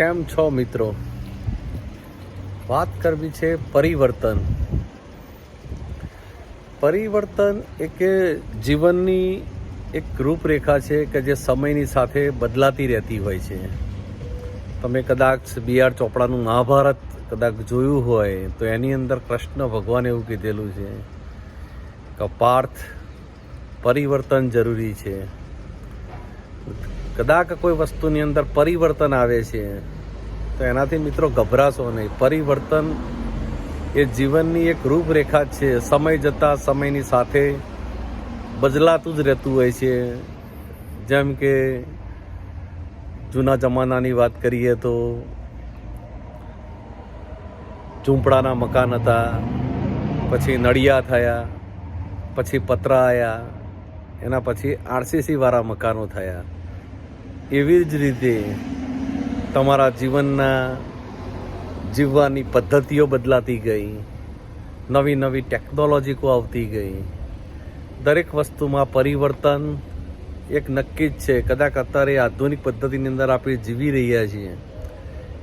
કેમ છો મિત્રો? વાત કરવી છે પરિવર્તન. પરિવર્તન એક જીવનની એક રૂપરેખા છે કે જે સમયની સાથે બદલાતી રહેતી હોય છે. તમે કદાચ બી આર ચોપડાનું મહાભારત કદાચ જોયું હોય, તો એની અંદર કૃષ્ણ ભગવાન એવું કીધેલું છે કે પાર્થ પરિવર્તન જરૂરી છે. કદાચ કોઈ વસ્તુની અંદર પરિવર્તન આવે છે, તો એનાથી મિત્રો ગભરાશો નહીં. પરિવર્તન એ જીવનની એક રૂપરેખા છે. સમય જતાં સમયની સાથે બદલાતું જ રહેતું હોય છે. જેમ કે જૂના જમાનાની વાત કરીએ તો ઝૂંપડાના મકાન હતા, પછી નળિયા થયા, પછી પતરા આવ્યા એના પછી આરસીસી વાળા મકાનો થયા. એવી જ રીતે તમારા જીવનના જીવવાની પદ્ધતિઓ બદલાતી ગઈ. નવી નવી ટેકનોલોજીકો આવતી ગઈ. દરેક વસ્તુમાં પરિવર્તન એક નક્કી જ છે. કદાચ અત્યારે આધુનિક પદ્ધતિની અંદર આપણે જીવી રહ્યા છીએ.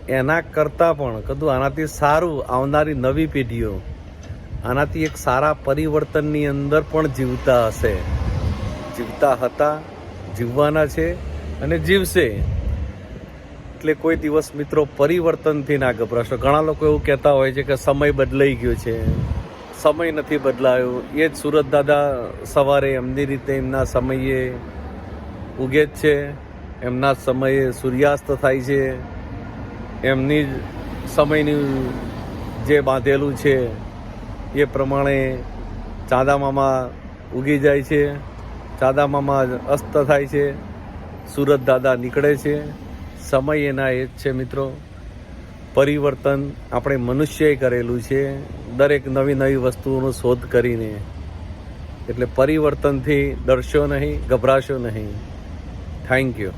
એના કરતાં પણ કદું આનાથી સારું આવનારી નવી પેઢીઓ આનાથી એક સારા પરિવર્તનની અંદર પણ જીવતા હશે. જીવતા હતા, જીવવાના છે અને જીવશે. એટલે કોઈ દિવસ મિત્રો પરિવર્તનથી ના ગભરાશો. ઘણા લોકો એવું કહેતા હોય છે કે સમય બદલાઈ ગયો છે. સમય નથી બદલાયો. એ જ સુરત દાદા સવારે એમની રીતે એમના સમયે ઉગે જ છે. એમના સમયે સૂર્યાસ્ત થાય છે. એમની જ સમયનું જે બાંધેલું છે એ પ્રમાણે ચાંદામામાં ઉગી જાય છે. ચાંદામામાં અસ્ત થાય છે. સુરત દાદા નીકળે છે. સમય એના એ જ છે મિત્રો. પરિવર્તન આપણે મનુષ્યએ કરેલું છે. દરેક નવી નવી વસ્તુઓનો શોધ કરીને. એટલે પરિવર્તનથી ડરશો નહીં, ગભરાશો નહીં. Thank you